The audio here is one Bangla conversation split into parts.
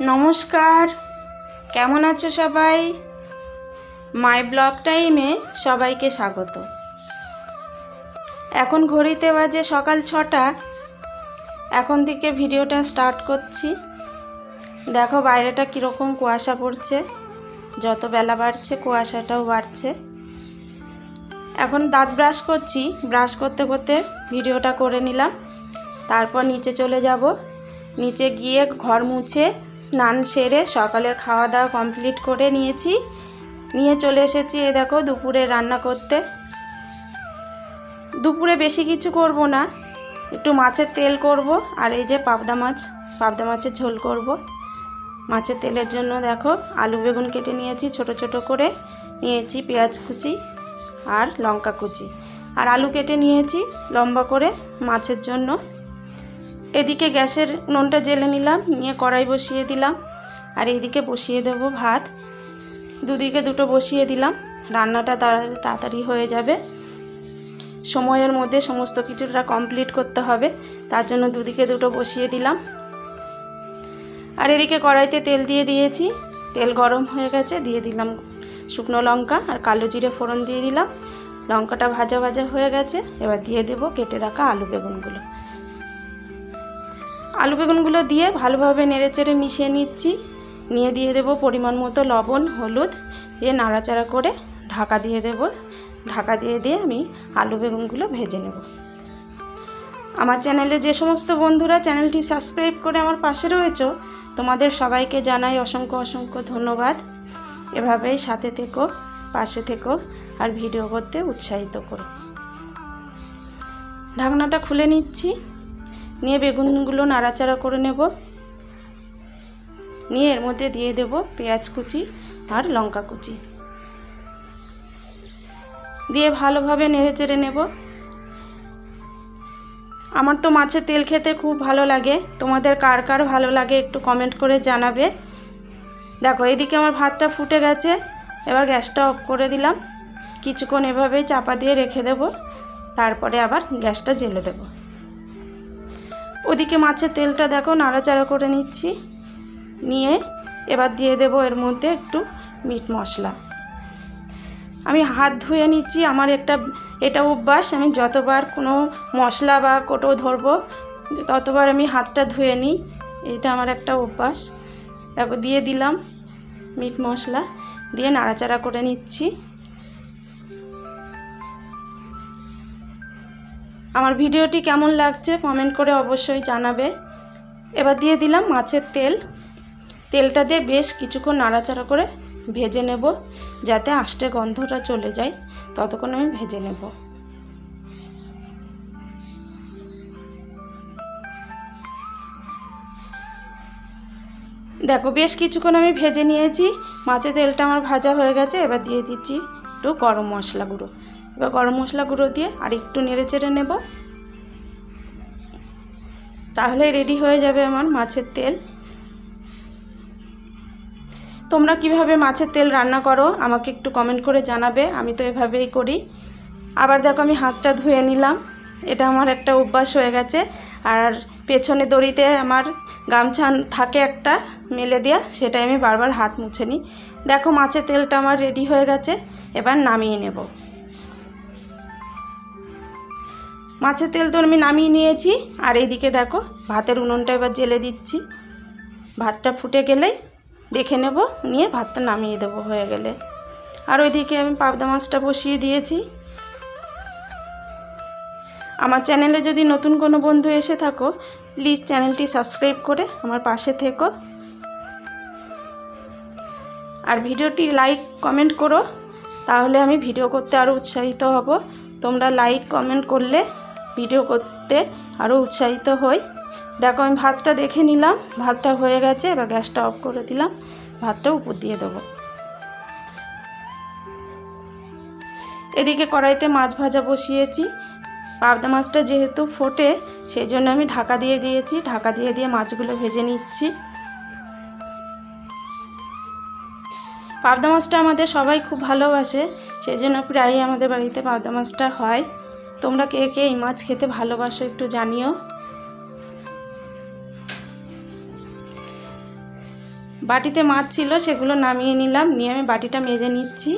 নমস্কার। কেমন আছো সবাই? মাই ব্লগ টাইমে সবাইকে স্বাগত। এখন ঘড়িতে বাজে সকাল ছটা। এখন থেকে ভিডিওটা স্টার্ট করছি। দেখো বাইরেটা কীরকম কুয়াশা পড়ছে। যত বেলা বাড়ছে, কুয়াশাটাও বাড়ছে। এখন দাঁত ব্রাশ করছি। ব্রাশ করতে করতে ভিডিওটা করে নিলাম। তারপর নিচে চলে যাব। নিচে গিয়ে ঘর মুছে স্নান সেরে সকালের খাওয়া দাওয়া কমপ্লিট করে নিয়েছি। নিয়ে চলে এসেছি এ দেখো দুপুরে রান্না করতে। দুপুরে বেশি কিছু করব না। একটু মাছের তেল করব আর এই যে পাবদা মাছ, পাবদা মাছের ঝোল করব। মাছের তেলের জন্য দেখো আলু বেগুন কেটে নিয়েছি ছোট ছোট করে। নিয়েছি পেঁয়াজ কুচি আর লঙ্কা কুচি। আর আলু কেটে নিয়েছি লম্বা করে মাছের জন্য। এদিকে গ্যাসের নুনটা জেলে নিলাম, নিয়ে কড়াই বসিয়ে দিলাম, আর এইদিকে বসিয়ে দেব ভাত। দুদিকে দুটো বসিয়ে দিলাম, রান্নাটা তাড়া- তাড়াতাড়ি হয়ে যাবে। সময়ের মধ্যে সমস্ত কিছুটা কমপ্লিট করতে হবে, তার জন্য দুদিকে দুটো বসিয়ে দিলাম। আর এদিকে কড়াইতে তেল দিয়ে দিয়েছি, তেল গরম হয়ে গেছে, দিয়ে দিলাম শুকনো লঙ্কা আর কালো জিরে ফোড়ন দিয়ে দিলাম। লঙ্কাটা ভাজা ভাজা হয়ে গেছে, এবার দিয়ে দেবো কেটে রাখা আলু বেগুনগুলো। আলু বেগুনগুলো দিয়ে ভালোভাবে নেড়েচেড়ে মিশিয়ে নিচ্ছি। নিয়ে দিয়ে দেব পরিমাণ মতো লবণ, হলুদ, দিয়ে নাড়াচাড়া করে ঢাকা দিয়ে দেব। ঢাকা দিয়ে দিয়ে আমি আলু বেগুনগুলো ভেজে নেব। আমার চ্যানেলে যে সমস্ত বন্ধুরা চ্যানেলটি সাবস্ক্রাইব করে আমার পাশে রয়েছে, তোমাদের সবাইকে জানাই অসংখ্য অসংখ্য ধন্যবাদ। এভাবেই সাথে থেকো, পাশে থেকো আর ভিডিও করতে উৎসাহিত করো। ঢাকনাটা খুলে নিচ্ছি। নিয়ে বেগুনগুলো নাড়াচাড়া করে নেব। নিয়ে এর মধ্যে দিয়ে দেব পেঁয়াজ কুচি আর লঙ্কা কুচি। দিয়ে ভালোভাবে নেড়ে চেড়ে নেব। আমার তো মাছের তেল খেতে খুব ভালো লাগে। তোমাদের কার কার ভালো লাগে একটু কমেন্ট করে জানাবে। দেখো, এদিকে আমার ভাতটা ফুটে গেছে। এবার গ্যাসটা অফ করে দিলাম। কিছুক্ষণ এভাবেই চাপা দিয়ে রেখে দেব। তারপরে আবার গ্যাসটা জেলে দেবো। ওদিকে মাছের তেলটা দেখো, নাড়াচাড়া করে নিচ্ছি। নিয়ে এবার দিয়ে দেব এর মধ্যে একটু মিট মশলা। আমি হাত ধুয়ে নিচ্ছি, আমার একটা এটা অভ্যাস, আমি যতবার কোনো মশলা বা কোটো ধরবো, ততবার আমি হাতটা ধুয়ে নিই। এটা আমার একটা অভ্যাস। দেখো, দিয়ে দিলাম মিট মশলা, দিয়ে নাড়াচাড়া করে নিচ্ছি। আমার ভিডিওটি কেমন লাগছে কমেন্ট করে অবশ্যই জানাবে। এবার দিয়ে দিলাম মাছের তেল। তেলটা দিয়ে বেশ কিছুক্ষণ নাড়াচাড়া করে ভেজে নেব যাতে আষ্টে গন্ধটা চলে যায়। ততক্ষণ আমি ভেজে নেব। দেখো, বেশ কিছুক্ষণ আমি ভেজে নিয়েছি। মাছের তেলটা আমার ভাজা হয়ে গেছে, এবার দিয়ে দিচ্ছি একটু গরম মশলা গুঁড়ো। এবার গরম মশলা গুঁড়ো দিয়ে আর একটু নেড়ে চেড়ে নেব। তাহলে রেডি হয়ে যাবে আমার মাছের তেল। তোমরা কীভাবে মাছের তেল রান্না করো আমাকে একটু কমেন্ট করে জানাবে, আমি তো এভাবেই করি। আবার দেখো আমি হাতটা ধুয়ে নিলাম, এটা আমার একটা অভ্যাস হয়ে গেছে। আর পেছনে দড়িতে আমার গামছা থাকে একটা মেলে দেওয়া সেটা আমি বারবার হাত মুছে নিই। দেখো মাছের তেলটা আমার রেডি হয়ে গেছে, এবার নামিয়ে নেব। মাছের তেল তো আমি নামিয়ে নিয়েছি। আর এইদিকে দেখো, ভাতের উনুনটা এবার জেলে দিচ্ছি। ভাতটা ফুটে গেলেই দেখে নেব, নিয়ে ভাতটা নামিয়ে দেবো হয়ে গেলে। আর ওইদিকে আমি পাবদা মাছটা বসিয়ে দিয়েছি। আমার চ্যানেলে যদি নতুন কোনো বন্ধু এসে থাকো, প্লিজ চ্যানেলটি সাবস্ক্রাইব করে আমার পাশে থেকো। আর ভিডিওটি লাইক, কমেন্ট করো, তাহলে আমি ভিডিও করতে আরও উৎসাহিত হব। তোমরা লাইক, কমেন্ট করলে ভিডিও করতে আরও উৎসাহিত হই। দেখো, আমি ভাতটা দেখে নিলাম, ভাতটা হয়ে গেছে, এবার গ্যাসটা অফ করে দিলাম, ভাতটা উপর দিয়ে দেবো। এদিকে কড়াইতে মাছ ভাজা বসিয়েছি। পাবদা মাছটা যেহেতু ফোটে, সেই জন্য আমি ঢাকা দিয়ে দিয়েছি, ঢাকা দিয়ে দিয়ে মাছগুলো ভেজে নিচ্ছি। পাবদা মাছটা আমাদের সবাই খুব ভালোবাসে, সেই জন্য প্রায়ই আমাদের বাড়িতে পাবদা মাছটা হয়। তোমরা কে কে এই মাছ খেতে ভালোবাসো একটু জানিও। বাটিতে মাছ ছিল, সেগুলো নামিয়ে নিলাম। নিয়ে আমি বাটিটা মেজে নিচ্ছি।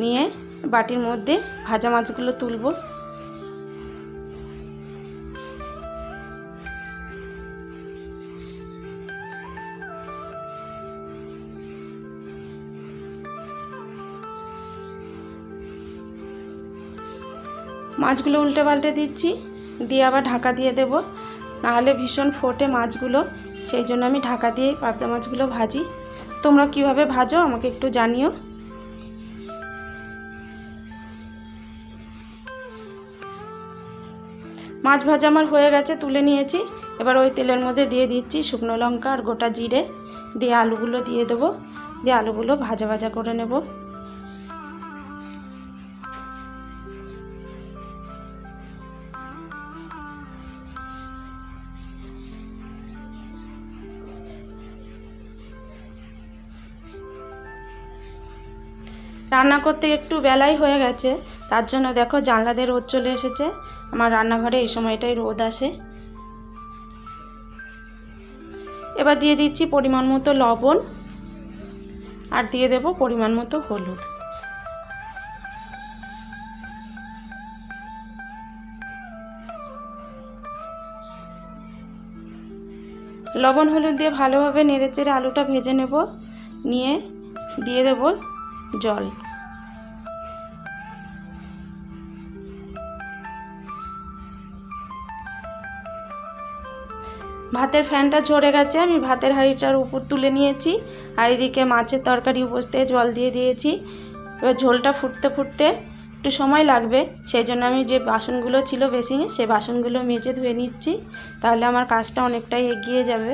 নিয়ে বাটির মধ্যে ভাজা মাছগুলো তুলবো। মাছগুলো উল্টে পাল্টে দিচ্ছি। দিয়ে আবার ঢাকা দিয়ে দেব। নাহলে ভীষণ ফোটে মাছগুলো। সেই জন্য আমি ঢাকা দিয়ে পাবদা মাছগুলো ভাজি। তোমরা কীভাবে ভাজো আমাকে একটু জানিও। মাছ ভাজা আমার হয়ে গেছে, তুলে নিয়েছি। এবার ওই তেলের মধ্যে দিয়ে দিচ্ছি শুকনো লঙ্কা আর গোটা জিরে। দিয়ে আলুগুলো দিয়ে দেবো। দিয়ে আলুগুলো ভাজা ভাজা করে নেব। রান্না করতে একটু বেলাই হয়ে গেছে। তার জন্য দেখো জানলাতে রোদ চলে এসেছে। আমার রান্নাঘরে এই সময়টাই রোদ আসে। এবার দিয়ে দিচ্ছি পরিমাণ মতো লবণ আর দিয়ে দেব পরিমাণ মতো হলুদ। লবণ হলুদ দিয়ে ভালোভাবে নেড়েচেড়ে আলুটা ভেজে নেব। নিয়ে দিয়ে দেব জল। ভাতের ফ্যানটা ঝরে গেছে, আমি ভাতের হাঁড়িটার উপর তুলে নিয়েছি। আর এদিকে মাছের তরকারি উপরতে জল দিয়ে দিয়েছি। এবার ঝোলটা ফুটতে ফুটতে একটু সময় লাগবে, সেই জন্য আমি যে বাসনগুলো ছিল বেসিংয়ে সেই বাসনগুলো মেজে ধুয়ে নিচ্ছি। তাহলে আমার কাজটা অনেকটাই এগিয়ে যাবে।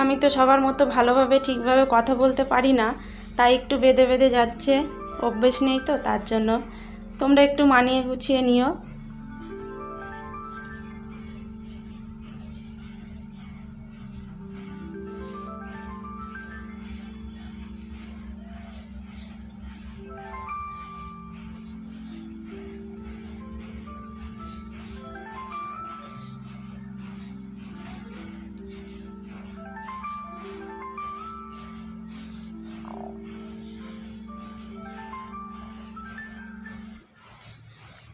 আমি তো সবার মতো ভালোভাবে ঠিকভাবে কথা বলতে পারি না, তাই একটু বেঁধে বেঁধে যাচ্ছে। অভ্যেস নেই তো, তার জন্য। তোমরা একটু মানিয়ে গুছিয়ে নিও।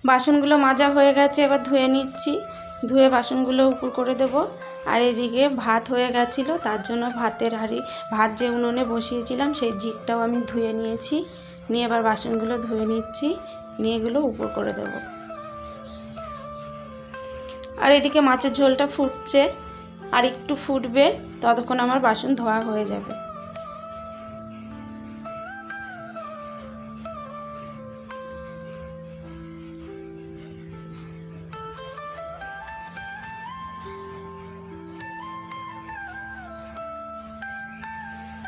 বাসনগুলো মাজা হয়ে গেছে, এবার ধুয়ে নিচ্ছি। ধুয়ে বাসনগুলো উপর করে দেব। আর এদিকে ভাত হয়ে গেছিল, তার জন্য ভাতের হাঁড়ি, ভাত যে উনুনে বসিয়েছিলাম, সেই জিকটাও আমি ধুয়ে নিয়েছি। নিয়ে এবার বাসনগুলো ধুয়ে নিচ্ছি, নিয়ে এগুলো উপর করে দেব। আর এদিকে মাছের ঝোলটা ফুটছে, আর একটু ফুটবে, ততক্ষণ আমার বাসন ধোয়া হয়ে যাবে।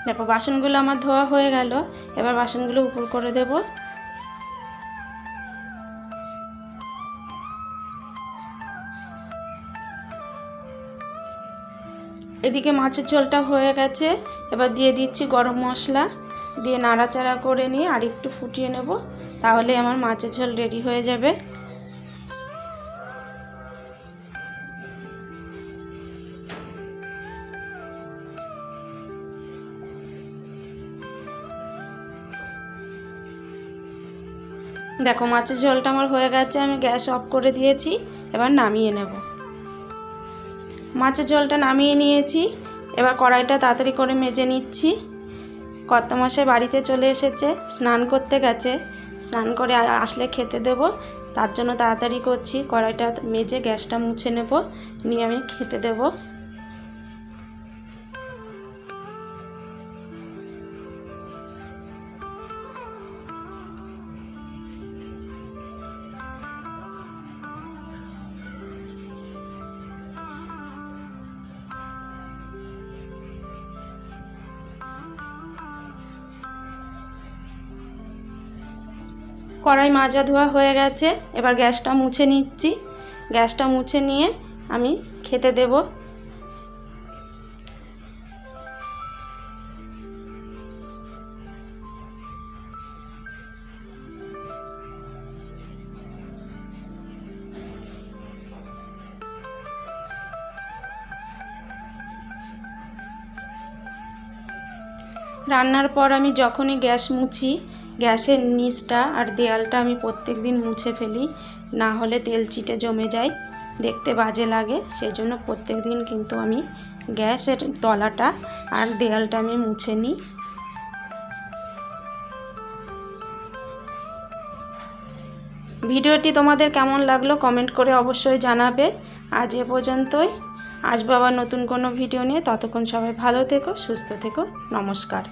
দেখো, বাসনগুলো আমার ধোয়া হয়ে গেল। এবার বাসনগুলো উপর করে দেব। এদিকে মাছের ঝোলটা হয়ে গেছে। এবার দিয়ে দিচ্ছি গরম মশলা। দিয়ে নাড়াচাড়া করে নিয়ে আর একটু ফুটিয়ে নেব। তাহলে আমার মাছের ঝোল রেডি হয়ে যাবে। দেখো, মাছের ঝোলটা আমার হয়ে গেছে, আমি গ্যাস অফ করে দিয়েছি, এবার নামিয়ে নেব। মাছের ঝোলটা নামিয়ে নিয়েছি, এবার কড়াইটা তাড়াতাড়ি করে মেজে নিচ্ছি। কত মাসে বাড়িতে চলে এসেছে, স্নান করতে গেছে। স্নান করে আসলে খেতে দেব, তার জন্য তাড়াতাড়ি করছি, কড়াইটা মেজে গ্যাসটা মুছে নেব, নিয়ে আমি খেতে দেবো। কড়াই মাজা ধোয়া হয়ে গেছে। এবার গ্যাসটা মুছে নিচ্ছি। গ্যাসটা মুছে নিয়ে আমি খেতে দেব। রান্নার পর আমি যখনই গ্যাস মুছি গ্যাসের নিচটা আর দেয়ালটা আমি প্রত্যেক দিন মুছে ফেলি, না হলে তেল চিটে জমে যায়। দেখতে বাজে লাগে সেই জন্য প্রত্যেক দিন কিন্তু আমি গ্যাসের তলাটা আর দেয়ালটা আমি মুছে নিই। ভিডিওটি তোমাদের কেমন লাগল কমেন্ট করে অবশ্যই জানাবে। আজ এ পর্যন্তই। আসব আবার নতুন কোনো ভিডিও নিয়ে। ততক্ষণ সবাই ভালো থেকো, সুস্থ থেকো। নমস্কার।